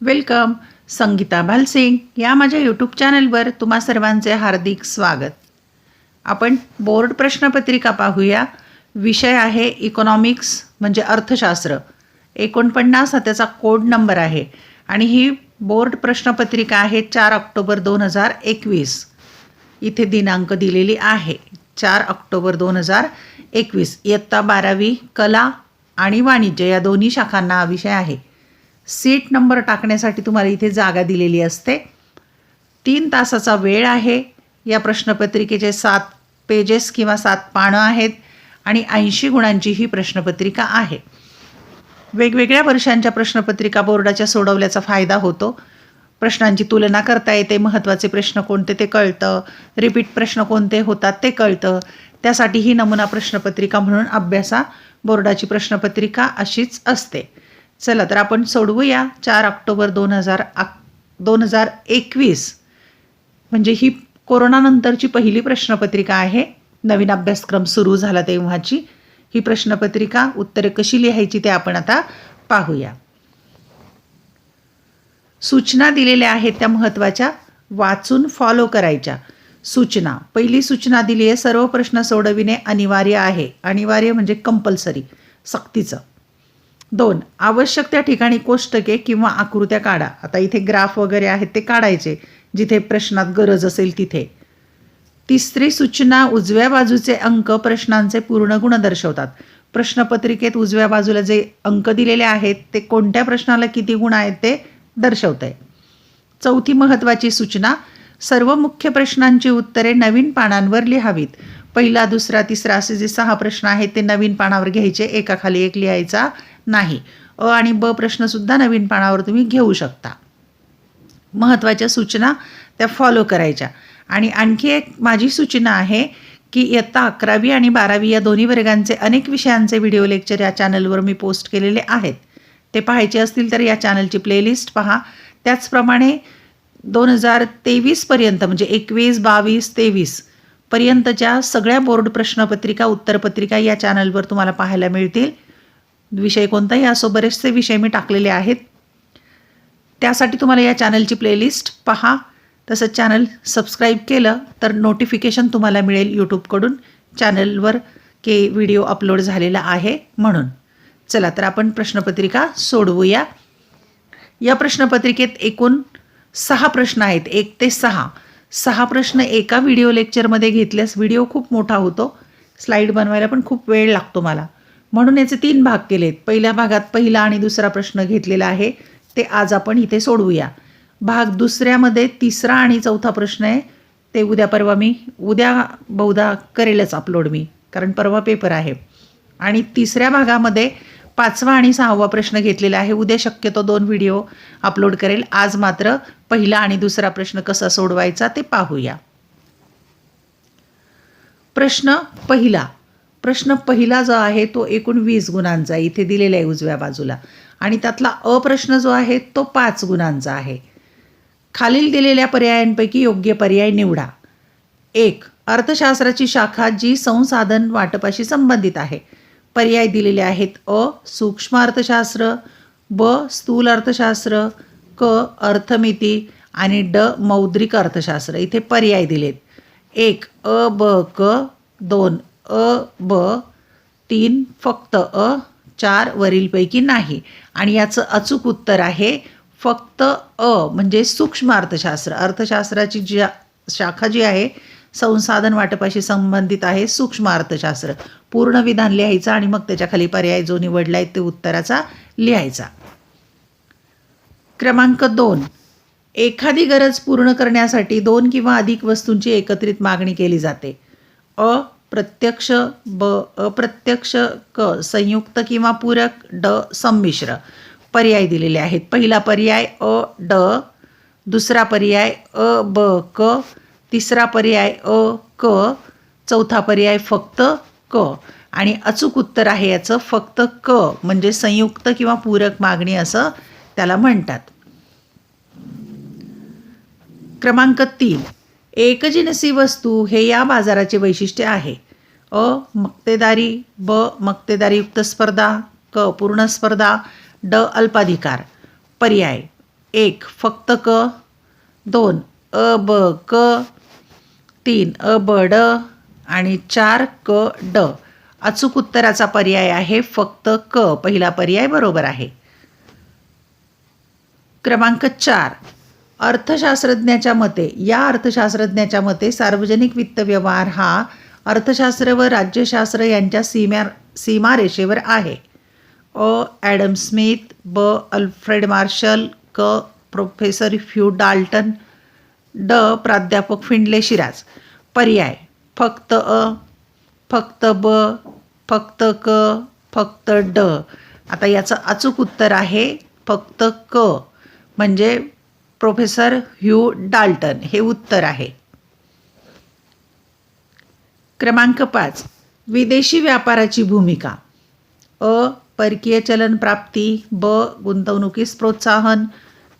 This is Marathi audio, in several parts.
वेलकम संगीता भालसिंग या माझ्या यूट्यूब चॅनलवर तुम्हा सर्वांचे हार्दिक स्वागत. आपण बोर्ड प्रश्नपत्रिका पाहूया. विषय आहे इकॉनॉमिक्स म्हणजे अर्थशास्त्र. एकोणपन्नास हा त्याचा कोड नंबर आहे आणि ही बोर्ड प्रश्नपत्रिका आहे चार ऑक्टोबर दोन हजार एकवीस. इथे दिनांक दिलेली आहे चार ऑक्टोबर दोन हजार एकवीस. इयत्ता बारावी कला आणि वाणिज्य या दोन्ही शाखांना हा विषय आहे. सीट नंबर टाकण्यासाठी तुम्हाला इथे जागा दिलेली असते. तीन तासाचा वेळ आहे. या प्रश्नपत्रिकेचे सात पेजेस किंवा सात पानं आहेत आणि ऐंशी गुणांची ही प्रश्नपत्रिका आहे. वेगवेगळ्या वर्षांच्या प्रश्नपत्रिका बोर्डाच्या सोडवल्याचा फायदा होतो. प्रश्नांची तुलना करता येते. महत्त्वाचे प्रश्न कोणते ते कळतं. रिपीट प्रश्न कोणते होतात ते कळतं. त्यासाठी ही नमुना प्रश्नपत्रिका म्हणून अभ्यासा. बोर्डाची प्रश्नपत्रिका अशीच असते. चला तर आपण सोडवूया चार ऑक्टोबर दोन हजार आक दोन हजार एकवीस. म्हणजे ही कोरोनानंतरची पहिली प्रश्नपत्रिका आहे. नवीन अभ्यासक्रम सुरू झाला तेव्हाची ही प्रश्नपत्रिका उत्तरे कशी लिहायची ते आपण आता पाहूया. सूचना दिलेल्या आहेत त्या महत्त्वाच्या. वाचून फॉलो करायच्या. सूचना. पहिली सूचना दिली आहे सर्व प्रश्न सोडविणे अनिवार्य आहे. अनिवार्य म्हणजे कंपल्सरी सक्तीचं. दोन आवश्यक त्या ठिकाणी कोष्टके किंवा आकृत्या काढा. आता इथे ग्राफ वगैरे आहेत ते काढायचे जिथे प्रश्नात गरज असेल तिथे. तिसरी सूचना उजव्या बाजूचे अंक प्रश्नांचे पूर्ण गुण दर्शवतात. प्रश्नपत्रिकेत उजव्या बाजूला जे अंक दिलेले आहेत ते कोणत्या प्रश्नाला किती गुण आहेत ते दर्शवत आहे चौथी महत्त्वाची सूचना सर्व मुख्य प्रश्नांची उत्तरे नवीन पानांवर लिहावीत. पहिला दुसरा तिसरा असे जे सहा प्रश्न आहेत ते नवीन पानावर घ्यायचे. एकाखाली एक लिहायचा. नाही. अ आणि ब प्रश्नसुद्धा नवीन पानावर तुम्ही घेऊ शकता. महत्त्वाच्या सूचना त्या फॉलो करायच्या. आणि आणखी एक माझी सूचना आहे की इयत्ता अकरावी आणि बारावी या दोन्ही वर्गांचे अनेक विषयांचे व्हिडिओ लेक्चर या चॅनलवर मी पोस्ट केलेले आहेत. ते पाहायचे असतील तर या चॅनलची प्लेलिस्ट पहा. त्याचप्रमाणे दोन हजार तेवीसपर्यंत म्हणजे एकवीस बावीस तेवीस पर्यंतच्या सगळ्या बोर्ड प्रश्नपत्रिका उत्तरपत्रिका या चॅनलवर तुम्हाला पाहायला मिळतील. विषय कोणताही असो बरेचसे विषय मी टाकलेले आहेत. त्यासाठी तुम्हाला या चॅनलची प्लेलिस्ट पहा. तसंच चॅनल सबस्क्राईब केलं तर नोटिफिकेशन तुम्हाला मिळेल यूट्यूबकडून चॅनलवर के व्हिडिओ अपलोड झालेला आहे म्हणून. चला तर आपण प्रश्नपत्रिका सोडवूया. या प्रश्नपत्रिकेत एकूण सहा प्रश्न आहेत. एक ते सहा. सहा प्रश्न एका व्हिडिओ लेक्चरमध्ये घेतल्यास व्हिडिओ खूप मोठा होतो. स्लाईड बनवायला पण खूप वेळ लागतो मला. म्हणून याचे तीन भाग केलेत. पहिल्या भागात पहिला आणि दुसरा प्रश्न घेतलेला आहे. ते आज आपण इथे सोडवूया. भाग दुसऱ्यामध्ये तिसरा आणि चौथा प्रश्न आहे. ते उद्या परवा मी उद्या बहुधा करेलच अपलोड मी कारण परवा पेपर आहे. आणि तिसऱ्या भागामध्ये पाचवा आणि सहावा प्रश्न घेतलेला आहे. उद्या शक्यतो दोन व्हिडिओ अपलोड करेल. आज मात्र पहिला आणि दुसरा प्रश्न कसा सोडवायचा ते पाहूया. प्रश्न पहिला. प्रश्न पहिला जो आहे तो एकूण वीस गुणांचा आहे. इथे दिलेला आहे उजव्या बाजूला. आणि त्यातला अप्रश्न जो आहे तो पाच गुणांचा आहे. खालील दिलेल्या पर्यायांपैकी योग्य पर्याय निवडा. एक अर्थशास्त्राची शाखा जी संसाधन वाटपाशी संबंधित आहे. पर्याय दिलेले आहेत अ सूक्ष्म अर्थशास्त्र ब स्थूल अर्थशास्त्र क अर्थमिती आणि ड मौद्रिक अर्थशास्त्र. इथे पर्याय दिलेत. एक अ ब क दोन. अ ब तीन फक्त अ चार वरीलपैकी नाही. आणि याचं अचूक उत्तर आहे फक्त अ म्हणजे सूक्ष्म अर्थशास्त्र. अर्थशास्त्राची जी शाखा जी आहे संसाधन वाटपाशी संबंधित आहे सूक्ष्म अर्थशास्त्र. पूर्ण विधान लिहायचं आणि मग त्याच्याखाली पर्याय जो निवडला आहे ते उत्तराचा लिहायचा. क्रमांक दोन. एखादी गरज पूर्ण करण्यासाठी दोन किंवा अधिक वस्तूंची एकत्रित मागणी केली जाते. अ प्रत्यक्ष ब अप्रत्यक्ष क संयुक्त किंवा पूरक ड संमिश्र पर्याय दिलेले आहेत. पहिला पर्याय अ ड दुसरा पर्याय अ ब क तिसरा पर्याय अ क चौथा पर्याय फक्त क. आणि अचूक उत्तर आहे याचं फक्त क म्हणजे संयुक्त किंवा पूरक मागणी असं त्याला म्हणतात. क्रमांक तीन. एकजिनसी वस्तू हे या बाजाराचे वैशिष्ट्य आहे. अ मक्तेदारी ब मक्तेदारीयुक्त स्पर्धा क पूर्ण स्पर्धा ड अल्पाधिकार. पर्याय. एक फक्त क. दोन अ ब क. तीन अ ब ड. आणि चार क ड. अचूक उत्तराचा पर्याय आहे फक्त क. पहिला पर्याय बरोबर आहे. क्रमांक चार. अर्थशास्त्रज्ञाच्या मते या अर्थशास्त्रज्ञाच्या मते सार्वजनिक वित्त व्यवहार हा अर्थशास्त्र व राज्यशास्त्र यांच्या सीमा सीमारेषेवर आहे. अ. ॲडम स्मिथ ब. अल्फ्रेड मार्शल क. प्रोफेसर फ्यू डाल्टन ड. प्राध्यापक फिंडले शिराज. पर्याय फक्त अ फक्त ब फक्त क फक्त ड. आता याचं अचूक उत्तर आहे फक्त क. म्हणजे प्रोफेसर ह्यू डाल्टन हे उत्तर आहे. क्रमांक पाच. विदेशी व्यापाराची भूमिका. अ. परकीय चलन प्राप्ती ब. गुंतवणुकीस प्रोत्साहन.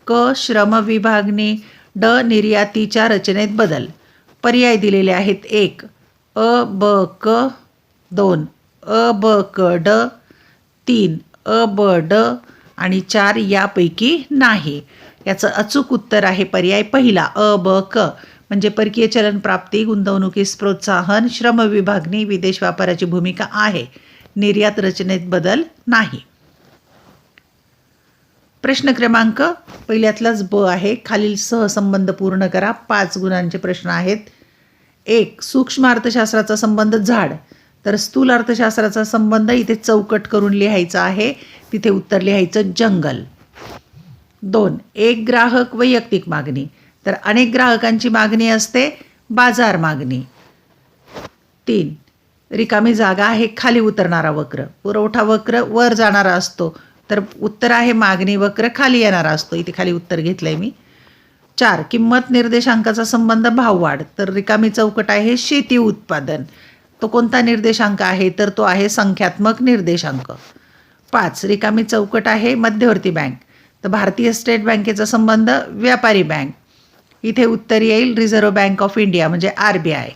क. श्रम विभागणी ड. निर्यातीच्या रचनेत बदल. पर्याय दिलेले आहेत एक. अ. ब. क. दोन. अ. ब. क. ड. तीन. अ. ब. ड. आणि चार यापैकी नाही. याचं अचूक उत्तर आहे पर्याय पहिला अ ब क. म्हणजे परकीय चलन प्राप्ती गुंतवणुकीस प्रोत्साहन श्रम विभागणी विदेश व्यापाराची भूमिका आहे. निर्यात रचनेत बदल नाही. प्रश्न क्रमांक पहिल्यातलाच ब आहे. खालील सहसंबंध पूर्ण करा. पाच गुणांचे प्रश्न आहेत. एक सूक्ष्म अर्थशास्त्राचा संबंध झाड. तर स्थूल अर्थशास्त्राचा संबंध इथे चौकट करून लिहायचा आहे. तिथे उत्तर लिहायचं जंगल. दोन एक ग्राहक वैयक्तिक मागणी. तर अनेक ग्राहकांची मागणी असते बाजार मागणी. तीन रिकामी जागा आहे खाली उतरणारा वक्र. पुरवठा वक्र वर जाणारा असतो तर उत्तर आहे मागणी वक्र खाली येणारा असतो. इथे खाली उत्तर घेतलंय मी. चार किंमत निर्देशांकाचा संबंध भाववाढ तर रिकामी चौकट आहे शेती उत्पादन. तो कोणता निर्देशांक आहे? तर तो आहे संख्यात्मक निर्देशांक. पाच रिकामी चौकट आहे मध्यवर्ती बँक. तर भारतीय स्टेट बँकेचा संबंध व्यापारी बँक. इथे उत्तर येईल रिझर्व्ह बँक ऑफ इंडिया म्हणजे आर बी आय.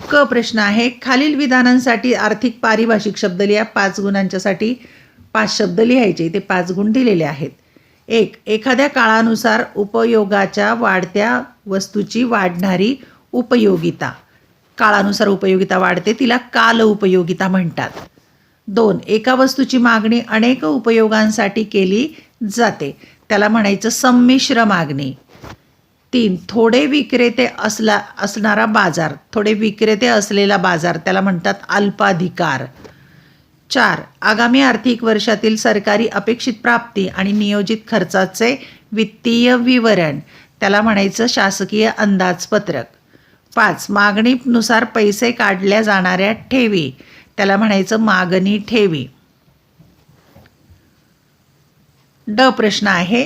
क प्रश्न आहे खालील विधानांसाठी आर्थिक पारिभाषिक शब्द लिहा पाच गुणांच्यासाठी पाच शब्द लिहायचे. इथे पाच गुण दिलेले आहेत. एक एखाद्या काळानुसार उपयोगाच्या वाढत्या वस्तूची वाढणारी उपयोगिता. काळानुसार उपयोगिता वाढते तिला काल उपयोगिता म्हणतात. दोन एका वस्तूची मागणी अनेक उपयोगांसाठी केली जाते. त्याला म्हणायचं संमिश्र मागणी. तीन थोडे विक्रेते असला असणारा बाजार थोडे विक्रेते असलेला बाजार त्याला म्हणतात अल्पाधिकार. चार आगामी आर्थिक वर्षातील सरकारी अपेक्षित प्राप्ती आणि नियोजित खर्चाचे वित्तीय विवरण त्याला म्हणायचं शासकीय अंदाजपत्रक. पाच मागणीनुसार पैसे काढल्या जाणाऱ्या ठेवी. त्याला म्हणायचं मागणी ठेवी. ड प्रश्न आहे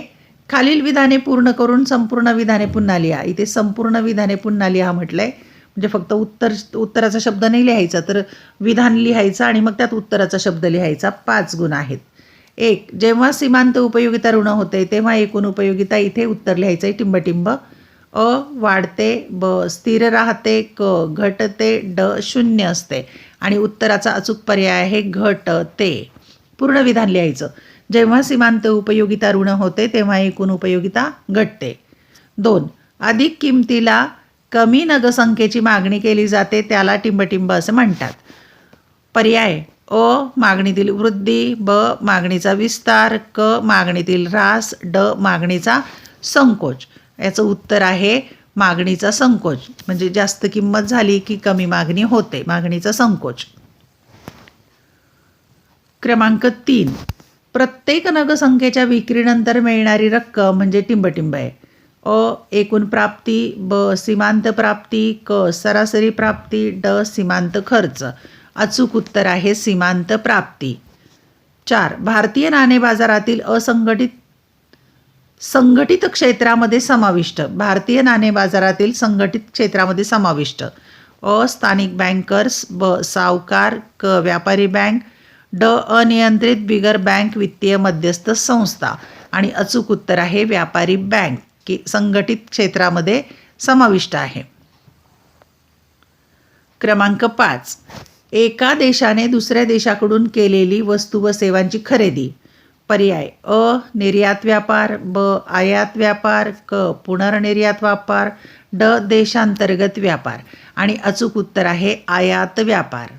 खालील विधाने पूर्ण करून संपूर्ण विधाने पुन्हा लिहा. इथे संपूर्ण विधाने पुन्हा लिहा म्हटलंय. म्हणजे फक्त उत्तर उत्तराचा शब्द नाही लिहायचा तर विधान लिहायचं आणि मग त्यात उत्तराचा शब्द लिहायचा. पाच गुण आहेत. एक जेव्हा सीमांत उपयोगिता ऋण होते तेव्हा एकूण उपयोगिता इथे उत्तर लिहायचं आहे टिंबटिंब. अ वाढते ब स्थिर राहते क घटते ड शून्य असते. आणि उत्तराचा अचूक पर्याय आहे घटते. पूर्ण विधान लिहायचं. जेव्हा सीमांत उपयोगिता ऋण होते तेव्हा एकूण उपयोगिता घटते. दोन अधिक किमतीला कमी नगसंख्येची मागणी केली जाते त्याला टिंबटिंब असं म्हणतात. पर्याय अ मागणीतील वृद्धी ब मागणीचा विस्तार क मागणीतील ऱ्हास ड मागणीचा संकोच. याचं उत्तर आहे मागणीचा संकोच. म्हणजे जास्त किंमत झाली की कमी मागणी होते मागणीचा संकोच. क्रमांक तीन. प्रत्येक नगसंख्येच्या विक्रीनंतर मिळणारी रक्कम म्हणजे टिंबटिंब आहे. अ एकूण प्राप्ती ब सीमांत प्राप्ती क सरासरी प्राप्ती ड सीमांत खर्च. अचूक उत्तर आहे सीमांत प्राप्ती. चार. भारतीय नाणे बाजारातील असंघटित संघटित क्षेत्रामध्ये समाविष्ट. भारतीय नाणे बाजारातील संघटित क्षेत्रामध्ये समाविष्ट. अ स्थानिक बँकर्स ब सावकार क व्यापारी बँक ड अनियंत्रित बिगर बँक वित्तीय मध्यस्थ संस्था आणि अचूक उत्तर आहे व्यापारी बँक की संघटित क्षेत्रामध्ये समाविष्ट आहे. क्रमांक पाच. एका देशाने दुसऱ्या देशाकडून केलेली वस्तू व सेवांची खरेदी. पर्याय. अ निर्यात व्यापार ब आयात व्यापार क पुनर्निर्यात व्यापार ड देशांतर्गत व्यापार. आणि अचूक उत्तर आहे आयात व्यापार.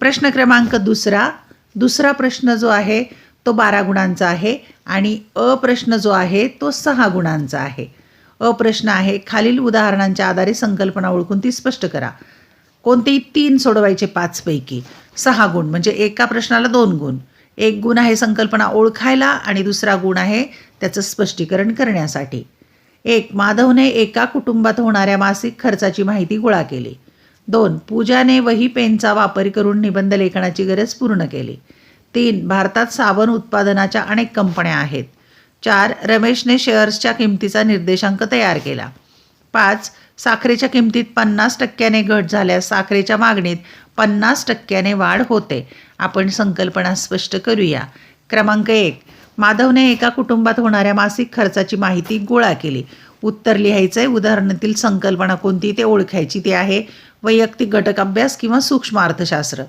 प्रश्न क्रमांक दुसरा. दुसरा प्रश्न जो आहे तो बारा गुणांचा आहे आणि अ प्रश्न जो आहे तो सहा गुणांचा आहे. अ प्रश्न आहे खालील उदाहरणांच्या आधारे संकल्पना ओळखून ती स्पष्ट करा. कोणतेही तीन सोडवायचे पाचपैकी. सहा गुण म्हणजे एका प्रश्नाला दोन गुण. एक गुण आहे संकल्पना ओळखायला आणि दुसरा गुण आहे त्याचं स्पष्टीकरण करण्यासाठी. एक माधवने एका कुटुंबात होणाऱ्या मासिक खर्चाची माहिती गोळा केली. दोन पूजाने वही पेनचा वापर करून निबंध लेखनाची गरज पूर्ण केली. तीन भारतात साबण उत्पादनाच्या अनेक कंपन्या आहेत. चार रमेशने शेअर्सच्या किमतीचा निर्देशांक तयार केला. पाच साखरेच्या किमतीत पन्नास टक्क्याने घट झाल्यास साखरेच्या मागणीत पन्नास टक्क्याने वाढ होते. आपण संकल्पना स्पष्ट करूया. क्रमांक एक. माधवने एका कुटुंबात होणाऱ्या मासिक खर्चाची माहिती गोळा केली. उत्तर लिहायचं आहे उदाहरणातील संकल्पना कोणती ते ओळखायची ती आहे. वैयक्तिक घटक अभ्यास किंवा सूक्ष्म अर्थशास्त्र.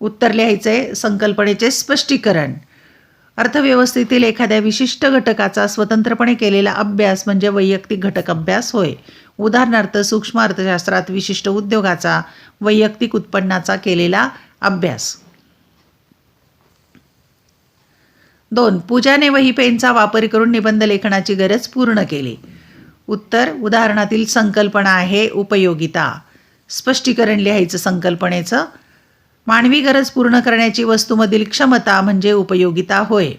उत्तर लिहायचं आहे संकल्पनेचे स्पष्टीकरण. अर्थव्यवस्थेतील एखाद्या विशिष्ट घटकाचा स्वतंत्रपणे केलेला अभ्यास म्हणजे वैयक्तिक घटक अभ्यास होय. उदाहरणार्थ सूक्ष्म अर्थशास्त्रात विशिष्ट उद्योगाचा वैयक्तिक उत्पन्नाचा केलेला अभ्यास. दोन पूजाने वही पेनचा वापर करून निबंध लेखनाची गरज पूर्ण केली. उत्तर उदाहरणातील संकल्पना आहे उपयोगिता. स्पष्टीकरण लिहायचं संकल्पनेचं मानवी गरज पूर्ण करण्याची वस्तूमधील क्षमता म्हणजे उपयोगिता होय.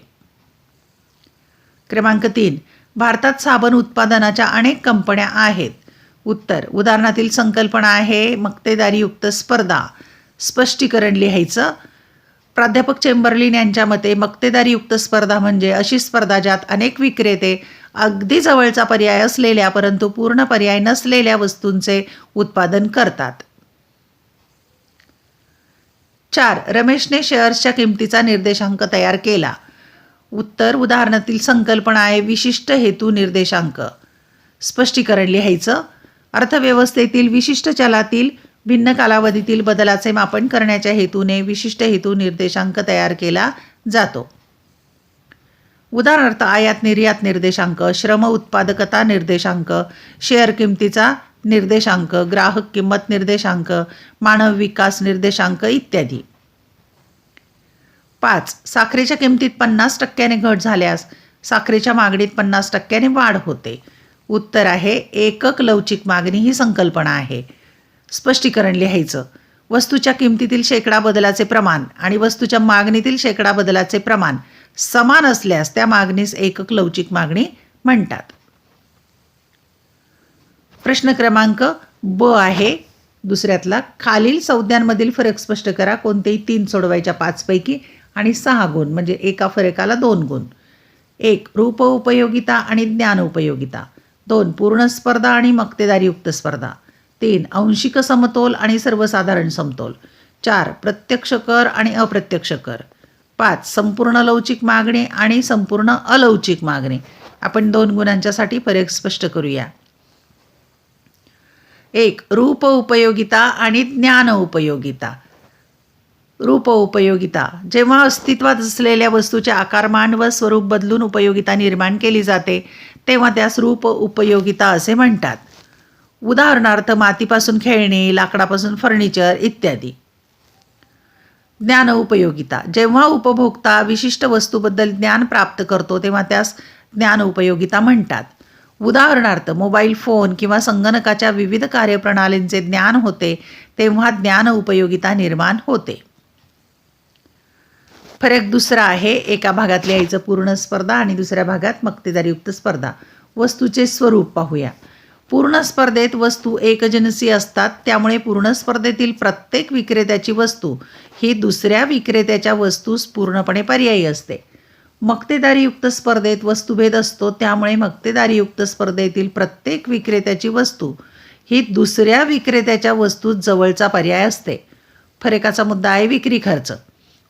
क्रमांक तीन. भारतात साबण उत्पादनाच्या अनेक कंपन्या आहेत. उत्तर. उदाहरणातील संकल्पना आहे मक्तेदारीयुक्त स्पर्धा. स्पष्टीकरण लिहायचं. प्राध्यापक चेंबरलिन यांच्या मते मक्तेदारीयुक्त स्पर्धा म्हणजे अशी स्पर्धा ज्यात अनेक विक्रेते अगदी जवळचा पर्याय असलेल्या परंतु पूर्ण पर्याय नसलेल्या वस्तूंचे उत्पादन करतात. चार रमेशने शेअर्सच्या किमतीचा निर्देशांक तयार केला. उत्तर उदाहरणातील संकल्पना आहे विशिष्ट हेतू निर्देशांक. स्पष्टीकरण लिहायचं. अर्थव्यवस्थेतील विशिष्ट चलातील भिन्न कालावधीतील बदलाचे मापन करण्याच्या हेतूने विशिष्ट हेतू निर्देशांक तयार केला जातो. उदाहरणार्थ आयात निर्यात निर्देशांक श्रम उत्पादकता निर्देशांक शेअर किमतीचा निर्देशांक ग्राहक किंमत निर्देशांक मानव विकास निर्देशांक इत्यादी. पाच साखरेच्या किमतीत पन्नास टक्क्याने घट झाल्यास साखरेच्या मागणीत पन्नास टक्क्याने वाढ होते. उत्तर आहे एकक लवचिक मागणी ही संकल्पना आहे. स्पष्टीकरण लिहायचं. वस्तूच्या किमतीतील शेकडा बदलाचे प्रमाण आणि वस्तूच्या मागणीतील शेकडा बदलाचे प्रमाण समान असल्यास त्या मागणीस एकक लवचिक मागणी म्हणतात. प्रश्न क्रमांक ब आहे. दुसऱ्यातला खालील संज्ञांमधील फरक स्पष्ट करा. कोणतेही तीन सोडवायच्या पाचपैकी आणि सहा गुण म्हणजे एका फरकाला दोन गुण. एक रूप उपयोगिता आणि ज्ञान उपयोगिता. दोन पूर्ण स्पर्धा आणि मक्तेदारीयुक्त स्पर्धा. तीन अंशिक समतोल आणि सर्वसाधारण समतोल. चार प्रत्यक्ष कर आणि अप्रत्यक्ष कर. पाच संपूर्ण लवचिक मागणी आणि संपूर्ण अलवचिक मागणी. आपण दोन गुणांच्यासाठी फरक स्पष्ट करूया. एक रूप उपयोगिता आणि ज्ञान उपयोगिता. रूप उपयोगिता. जेव्हा अस्तित्वात असलेल्या वस्तूचे आकारमान व स्वरूप बदलून उपयोगिता निर्माण केली जाते तेव्हा त्यास रूप उपयोगिता असे म्हणतात. उदाहरणार्थ मातीपासून खेळणी लाकडापासून फर्निचर इत्यादी. ज्ञान उपयोगिता. जेव्हा उपभोक्ता विशिष्ट वस्तूबद्दल ज्ञान प्राप्त करतो तेव्हा त्यास ज्ञान उपयोगिता म्हणतात. उदाहरणार्थ मोबाईल फोन किंवा संगणकाच्या विविध कार्यप्रणालींचे ज्ञान होते तेव्हा ज्ञान उपयोगिता निर्माण होते. फरक दुसरा आहे एका भागात लिहायचं पूर्ण स्पर्धा आणि दुसऱ्या भागात मक्तेदारीयुक्त स्पर्धा. वस्तूचे स्वरूप पाहूया. पूर्ण स्पर्धेत वस्तू एकजनसी असतात त्यामुळे पूर्ण स्पर्धेतील प्रत्येक विक्रेत्याची वस्तू ही दुसऱ्या विक्रेत्याच्या वस्तूस पूर्णपणे पर्यायी असते. मक्तेदारीयुक्त स्पर्धेत वस्तुभेद असतो त्यामुळे मक्तेदारीयुक्त स्पर्धेतील प्रत्येक विक्रेत्याची वस्तू ही दुसऱ्या विक्रेत्याच्या वस्तूत जवळचा पर्याय असते. फरकाचा मुद्दा आहे विक्री खर्च.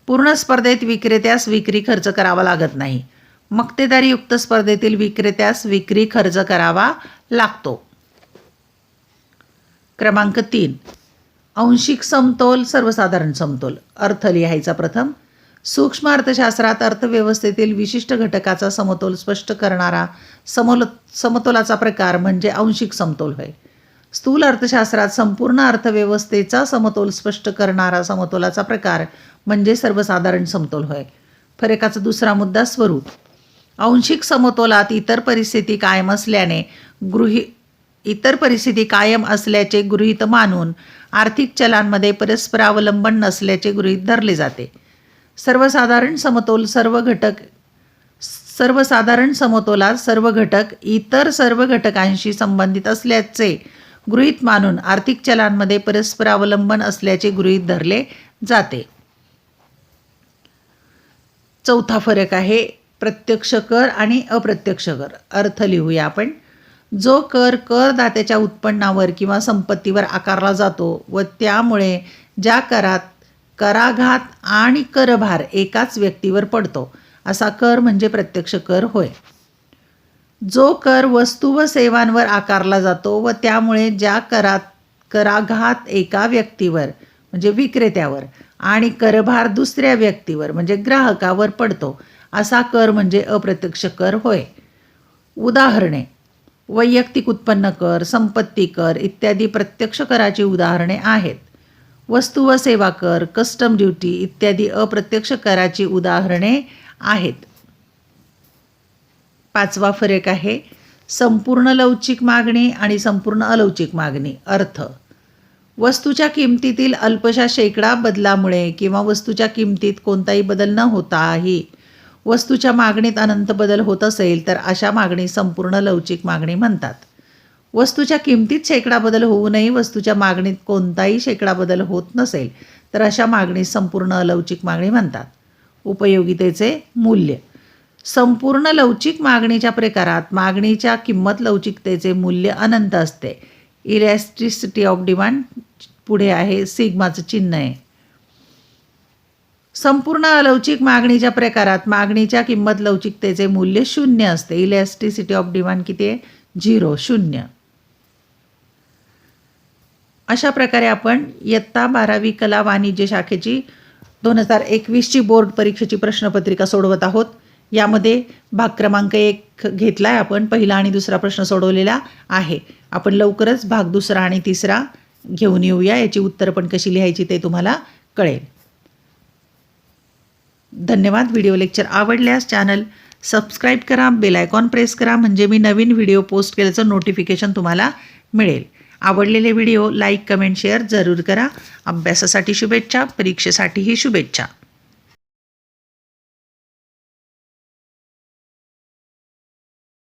पूर्ण स्पर्धेत विक्रेत्यास विक्री खर्च करावा लागत नाही. मक्तेदारीयुक्त स्पर्धेतील विक्रेत्यास विक्री खर्च करावा लागतो. क्रमांक तीन. अंशिक समतोल सर्वसाधारण समतोल. अर्थ लिहायचा प्रथम. सूक्ष्म अर्थशास्त्रात अर्थव्यवस्थेतील विशिष्ट घटकाचा समतोल स्पष्ट करणारा समोल समतोलाचा प्रकार म्हणजे आंशिक समतोल होय. स्थूल अर्थशास्त्रात संपूर्ण अर्थव्यवस्थेचा समतोल स्पष्ट करणारा समतोलाचा प्रकार म्हणजे सर्वसाधारण समतोल होय. फरकाचा दुसरा मुद्दा स्वरूप. आंशिक समतोलात इतर परिस्थिती कायम असल्याने गृही इतर परिस्थिती कायम असल्याचे गृहीत मानून आर्थिक चलांमध्ये परस्परावलंबन नसल्याचे गृहीत धरले जाते. सर्वसाधारण समतोल सर्व घटक सर्वसाधारण समतोलात सर्व घटक इतर सर्व घटकांशी संबंधित असल्याचे गृहीत मानून आर्थिक चलांमध्ये परस्परावलंबन असल्याचे गृहीत धरले जाते. चौथा फरक आहे प्रत्यक्ष कर आणि अप्रत्यक्ष कर. अर्थ लिहूया आपण. जो कर करदात्याच्या उत्पन्नावर किंवा संपत्तीवर आकारला जातो व त्यामुळे ज्या करात कराघात आणि करभार एकाच व्यक्तीवर पडतो. असा कर म्हणजे प्रत्यक्ष कर होय. जो कर वस्तू व सेवांवर आकारला जातो व त्यामुळे ज्या करात कराघात एका व्यक्तीवर म्हणजे विक्रेत्यावर आणि करभार दुसऱ्या व्यक्तीवर म्हणजे ग्राहकावर पडतो असा कर म्हणजे अप्रत्यक्ष कर होय. उदाहरणे वैयक्तिक उत्पन्न कर संपत्ती कर इत्यादी प्रत्यक्ष कराची उदाहरणे आहेत. वस्तू व सेवा कर कस्टम ड्युटी इत्यादी अप्रत्यक्ष कराची उदाहरणे आहेत. पाचवा फरक आहे संपूर्ण लवचिक मागणी आणि संपूर्ण अलवचिक मागणी. अर्थ वस्तूच्या किमतीतील अल्पशा शेकडा बदलामुळे किंवा वस्तूच्या किमतीत कोणताही बदल न होताही वस्तूच्या मागणीत अनंत बदल होत असेल तर अशा मागणी संपूर्ण लवचिक मागणी म्हणतात. वस्तूच्या किमतीत शेकडा बदल होऊनही वस्तूच्या मागणीत कोणताही शेकडा बदल होत नसेल तर अशा मागणी संपूर्ण अलवचिक मागणी म्हणतात. उपयोगितेचे मूल्य. संपूर्ण लवचिक मागणीच्या प्रकारात मागणीच्या किंमत लवचिकतेचे मूल्य अनंत असते. इलॅस्टिसिटी ऑफ डिमांड पुढे आहे सिग्माचं चिन्ह आहे. संपूर्ण अलौचिक मागणीच्या प्रकारात मागणीच्या किंमत लवचिकतेचे मूल्य शून्य असते. इलॅस्टिसिटी ऑफ डिमांड किती आहे? झिरो शून्य. अशा प्रकारे आपण इयत्ता बारावी कला वाणिज्य शाखेची दोन हजार एकवीसची बोर्ड परीक्षेची प्रश्नपत्रिका सोडवत आहोत. यामध्ये भाग क्रमांक एक घेतला आहे आपण. पहिला आणि दुसरा प्रश्न सोडवलेला आहे. आपण लवकरच भाग दुसरा आणि तिसरा घेऊन येऊया. याची उत्तरं पण कशी लिहायची ते तुम्हाला कळेल. धन्यवाद. व्हिडिओ लेक्चर आवडल्यास चॅनल सबस्क्राईब करा बेल आयकॉन प्रेस करा म्हणजे मी नवीन व्हिडिओ पोस्ट केल्याचं नोटिफिकेशन तुम्हाला मिळेल. आवडलेले व्हिडिओ लाईक कमेंट शेअर जरूर करा. अभ्यासासाठी शुभेच्छा परीक्षेसाठीही शुभेच्छा.